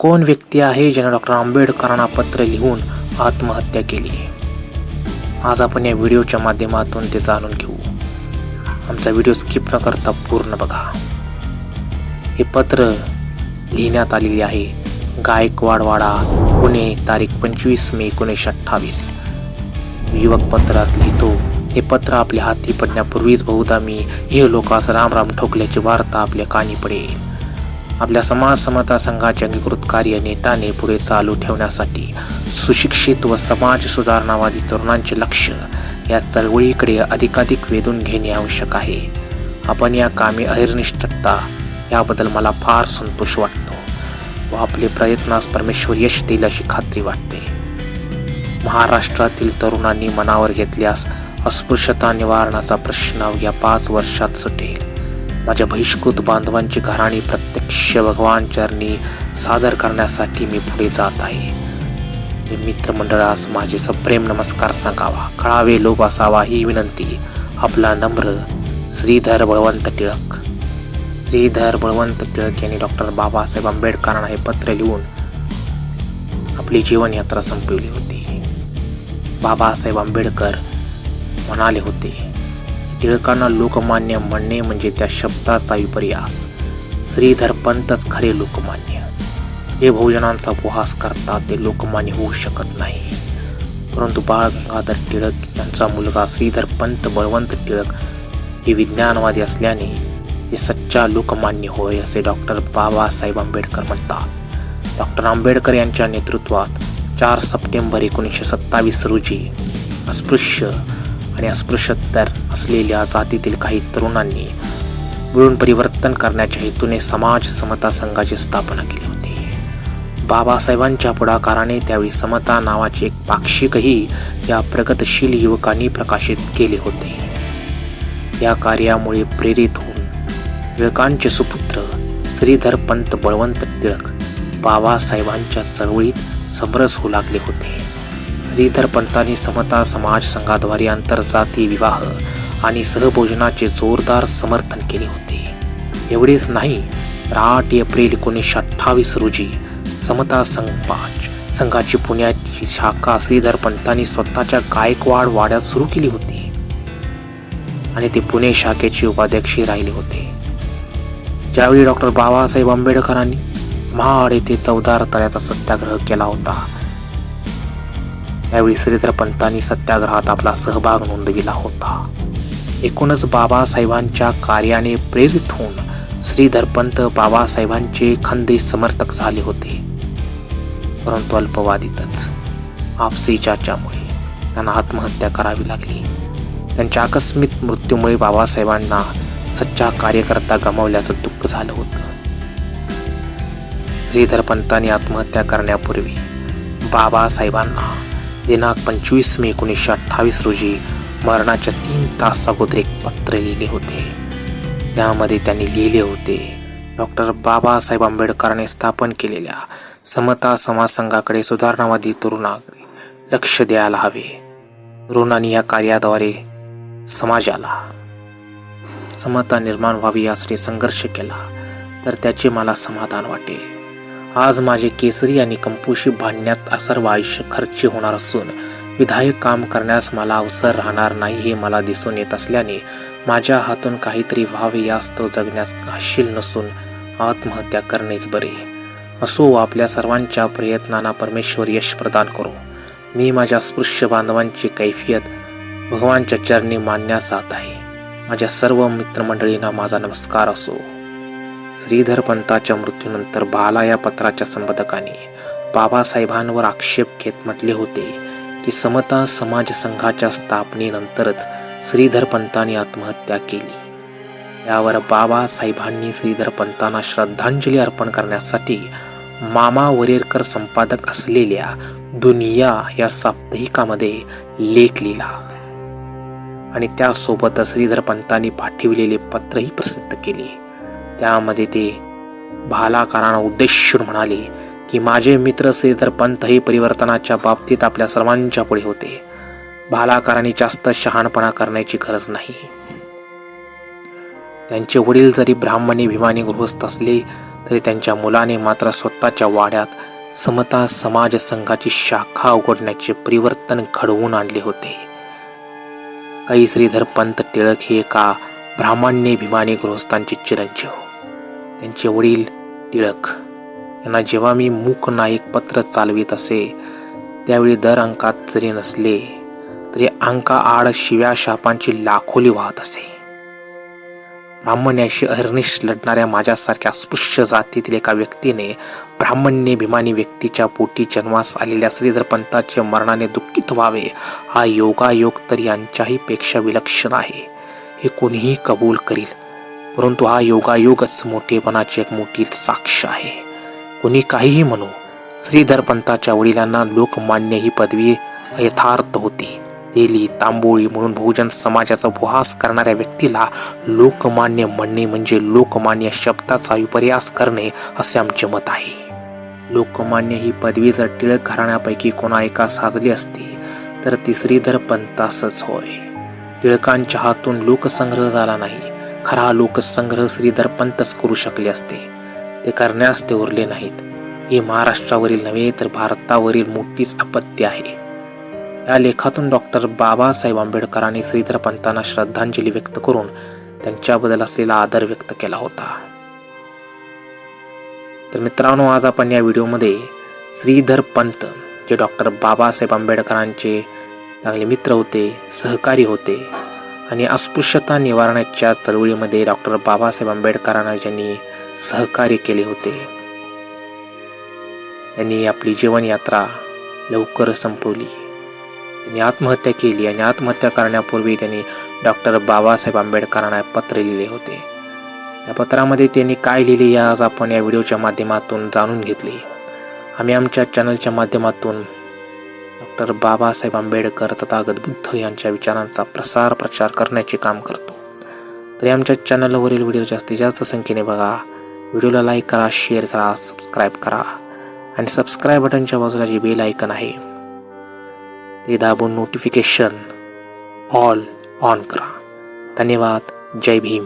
कोण व्यक्ती आहे ज्याने डॉक्टर आंबेडकरांना पत्र लिहून आत्महत्या केली? आज आपण या व्हिडिओच्या माध्यमातून ते जाणून घेऊ. आमचा व्हिडिओ स्किप न करता पूर्ण बघा. हे पत्र लिहिण्यात आलेले आहे गायकवाडवाडा पुणे तारीख पंचवीस मे एकोणीसशे अठ्ठावीस. युवक पत्रात लिहितो हे पत्र आपल्या हाती पडण्यापूर्वीच बहुधा मी हे लोकास राम राम ठोकल्याची वार्ता आपल्या कानी पडेल आपल्या समाज समता संघाचे अंगीकृत कार्य नेटाने पुढे चालू ठेवण्यासाठी सुशिक्षित व समाज सुधारणावादी तरुणांचे लक्ष या चळवळीकडे अधिकाधिक वेधून घेणे आवश्यक आहे. आपण या कामी अहिर्निष्ठता याबद्दल मला फार संतोष वाटतो व आपले प्रयत्नास परमेश्वर यश देईल अशी खात्री वाटते. महाराष्ट्रातील तरुणांनी मनावर घेतल्यास अस्पृश्यता निवारणाचा प्रश्न या पाच वर्षात सुटेल. माझ्या बहिष्कृत बांधवांची घराणी प्रत्यक्ष भगवान चरणी सादर करण्यासाठी मी पुढे जात आहे. मित्रमंडळास माझे सप्रेम नमस्कार सांगावा. कळावे लोभ असावा ही विनंती. आपला नम्र श्रीधर बळवंत टिळक. श्रीधर बळवंत टिळक यांनी डॉक्टर बाबासाहेब आंबेडकरांना हे पत्र लिहून आपली जीवनयात्रा संपवली होती. बाबासाहेब आंबेडकर म्हणाले होते टिळकांना लोकमान्य म्हणणे म्हणजे त्या शब्दाचा विपर्यास. श्रीधर पंतच खरे लोकमान्य. जे बहुजनांचा उपहास करतात ते लोकमान्य होऊ शकत नाही. परंतु बाळ गंगाधर टिळक यांचा मुलगा श्रीधर पंत बळवंत टिळक हे विज्ञानवादी असल्याने ते सच्चा लोकमान्य होय असे डॉक्टर बाबासाहेब आंबेडकर म्हणतात. डॉक्टर आंबेडकर यांच्या नेतृत्वात चार सप्टेंबर एकोणीसशे सत्तावीस रोजी अस्पृश्य आणि अस्पृश्यतर असलेल्या जातीतील काही तरुणांनी मिळून परिवर्तन करण्याच्या हेतूने समाज समता संघाची स्थापना केली होती. बाबासाहेबांच्या पुढाकाराने त्यावेळी समता नावाचे एक पाक्षिकही या प्रगतशील युवकांनी प्रकाशित केले होते. या कार्यामुळे प्रेरित होऊन टिळकांचे सुपुत्र श्रीधर पंत बळवंत टिळक बाबासाहेबांच्या चळवळीत समरस होऊ लागले होते. श्रीधर पंतांनी समता समाज संघाद्वारे आंतरजातीय विवाह आणि सहभोजनाचे जोरदार समर्थन केले होते. एवढेच नाही तर आठ एप्रिल एकोणीसशे अठ्ठावीस रोजी समता संघपाच संघाची पुण्याची शाखा श्रीधर पंतांनी स्वतःच्या गायकवाड वाड्यात सुरू केली होती. आणि ते पुणे शाखेचे उपाध्यक्षही राहिले होते. ज्यावेळी डॉक्टर बाबासाहेब आंबेडकरांनी महाड येथे चौदार तळ्याचा सत्याग्रह केला होता त्यावेळी श्रीधर पंतांनी सत्याग्रहात आपला सहभाग नोंदविला होता. एकूणच बाबासाहेबांच्या कार्याने प्रेरित होऊन श्रीधर पंत बाबासाहेबांचे खंदे समर्थक झाले होते. परंतु अल्पवादीतच आपसी चाच्यामुळे त्यांना आत्महत्या करावी लागली. त्यांच्या आकस्मिक मृत्यूमुळे बाबासाहेबांना सच्चा कार्यकर्ता गमावल्याचं दुःख झालं होतं. श्रीधर पंतांनी आत्महत्या करण्यापूर्वी बाबासाहेबांना दिनांक पंचवीस मे एकोणीसशे अठ्ठावीस रोजी मरणाच्या तीन तास अगोदर एक पत्र लिहिले होते. त्यामध्ये त्यांनी लिहिले होते डॉक्टर बाबासाहेब आंबेडकरांनी स्थापन केलेल्या समता समाज संघाकडे सुधारणावादी तरुणाकडे लक्ष द्यायला हवे. तरुणांनी या कार्याद्वारे समाजाला समता निर्माण व्हावी यासाठी संघर्ष केला तर त्याचे मला समाधान वाटेल. आज माझे केसरी आणि कंपोशी भांडण्यात सर्व आयुष्य खर्ची होणार असून विधायक काम करण्यास मला अवसर राहणार नाही हे मला दिसून येत असल्याने माझ्या हातून काहीतरी व्हावे यास्तव जगण्यास घाशील नसून आत्महत्या करणेच बरे. असो आपल्या सर्वांच्या प्रयत्नांना परमेश्वर यश प्रदान करू. मी माझ्या स्पृश्य बांधवांची कैफियत भगवानच्या चरणी मानण्यास जात आहे. माझ्या सर्व मित्रमंडळींना माझा नमस्कार असो. श्रीधर पंताच्या मृत्यूनंतर बाला या पत्राच्या संपादकाने बाबासाहेबांवर आक्षेप घेत म्हटले होते की समता समाज संघाच्या स्थापनेनंतरच श्रीधर पंतांनी आत्महत्या केली. यावर बाबासाहेबांनी श्रीधर पंतांना श्रद्धांजली अर्पण करण्यासाठी मामा वरेरकर संपादक असलेल्या दुनिया या साप्ताहिकामध्ये लेख लिहिला. आणि त्यासोबत श्रीधर पंतांनी पाठविलेले पत्रही प्रसिद्ध केले. त्यामध्ये ते भालाकारांना उद्देशून म्हणाले की माझे मित्र श्रीधर तर हे परिवर्तनाच्या बाबतीत आपल्या सर्वांच्या पुढे होते. भालाकारांनी जास्त शहाणपणा करण्याची गरज नाही. त्यांचे वडील जरी ब्राह्मणी भिमानी गृहस्थ असले तरी त्यांच्या मुलाने मात्र स्वतःच्या वाड्यात समता समाज संघाची शाखा उघडण्याचे परिवर्तन घडवून आणले होते. काही श्रीधर पंत टिळक हे एका ब्राह्मण्य भिमानी गृहस्थांचे चिरंजीव. त्यांचे वडील टिळक. यांना जेव्हा मी मूक नायक पत्र चालवित असे त्यावेळी दर अंकात जरी नसले तरी अंका आड शिव्या शापांची लाखोली वाहत असे. ब्राह्मण्याशी अहर्निश लढणाऱ्या माझ्यासारख्या स्पृश्य जातीतील एका व्यक्तीने ब्राह्मण्य भिमानी व्यक्तीच्या पोटी जन्मास आलेल्या श्रीधर पंथाचे मरणाने दुःखित व्हावे हा योगायोग तर यांच्याही पेक्षा विलक्षण आहे. हे कोणीही कबूल करील. परंतु हा योगायोगच मोठेपणाची एक मोठी साक्ष आहे. कोणी काहीही म्हणू श्रीधर पंताच्या वडिलांना लोकमान्य ही पदवी यथार्थ होती. तेली तांबोळी म्हणून बहुजन समाजाचा उपहास करणाऱ्या व्यक्तीला लोकमान्य म्हणणे म्हणजे लोकमान्य शब्दाचा विपर्यास करणे असे आमचे मत आहे. लोकमान्य ही पदवी जर टिळक घराण्यापैकी कोणा एका साजली असती तर ती श्रीधर पंतासच होय. टिळकांच्या हातून लोकसंग्रह झाला नाही. खरा लोकसंग्रह श्रीधर पंतच करू शकले असते. ते करण्यास ते उरले नाहीत. ही महाराष्ट्रावरील नव्हे तर भारतावरील मोठीच आपत्ती आहे. या लेखातून डॉक्टर बाबासाहेब आंबेडकरांनी श्रीधर पंतांना श्रद्धांजली व्यक्त करून त्यांच्याबद्दल असलेला आदर व्यक्त केला होता. तर मित्रांनो आज आपण या व्हिडिओमध्ये श्रीधर पंत जे डॉक्टर बाबासाहेब आंबेडकरांचे चांगले मित्र होते सहकारी होते आणि अस्पृश्यता निवारणाच्या चळवळीमध्ये डॉक्टर बाबासाहेब आंबेडकरांना ज्यांनी सहकार्य केले होते त्यांनी आपली जीवनयात्रा लवकर संपवली. त्यांनी आत्महत्या केली आणि आत्महत्या करण्यापूर्वी त्यांनी डॉक्टर बाबासाहेब आंबेडकरांना पत्र लिहिले होते. त्या पत्रामध्ये त्यांनी काय लिहिले आज आपण या व्हिडिओच्या माध्यमातून जाणून घेतले. आम्ही आमच्या चॅनलच्या माध्यमातून डॉक्टर बाबासाहेब आंबेडकर तथागत बुद्ध यांच्या विचारांचा प्रसार प्रचार करण्याचे काम करतो. तरी आमच्या चॅनलवरील व्हिडिओ जास्तीत जास्त संख्येने बघा. व्हिडिओला लाईक करा शेअर करा सबस्क्राईब करा. आणि सबस्क्राईब बटनच्या बाजूला जे बेल आयकन आहे ते दाबून नोटिफिकेशन ऑल ऑन करा. धन्यवाद. जय भीम.